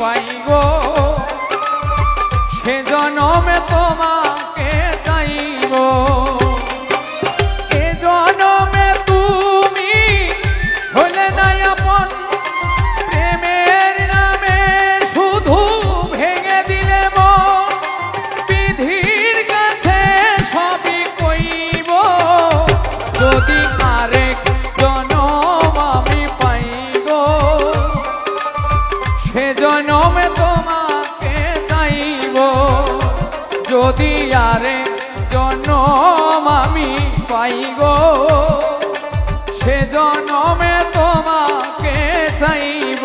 পাই সে জনমে তোমাকে যদি আরেক জনম আমি পাই গো। সে জনমে তোমাকে চাইব।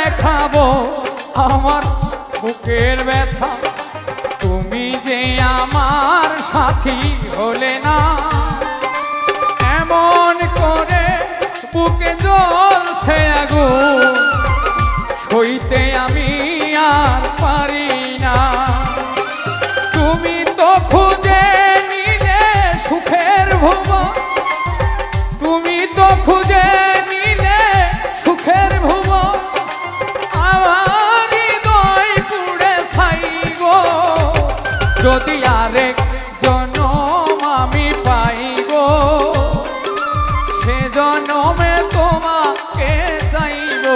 দেখাবো আমার বুকের ব্যথা। তুমি যে আমার সাথী হলে না। এমন করে বুকে জ্বলছে আগুন সইতে আমি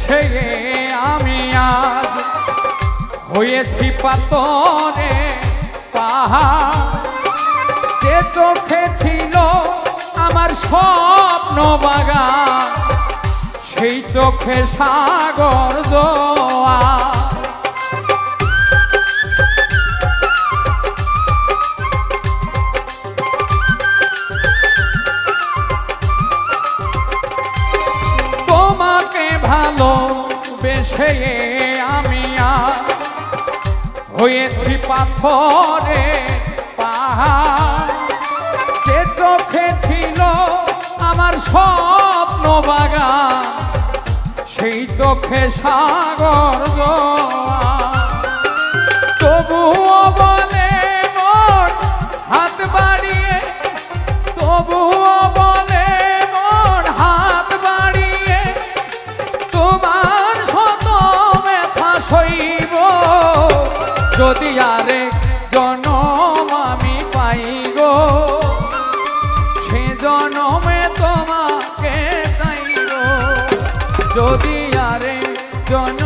বেসে আমি আজ হয়েছি পাতরে পাহাড়। যে চোখে ছিল আমার স্বপ্ন বাগান, সেই চোখে সাগর জোয়ার। বেসে আমি হয়েছি পাথরে পাহাড়। যে চোখে ছিল আমার স্বপ্ন বাগান, সেই চোখে সাগর জোয়া তবুও বলে যদি আরে জনম আমি পাই গো সে জনমে তোমাকে চাইব যদি আরে জন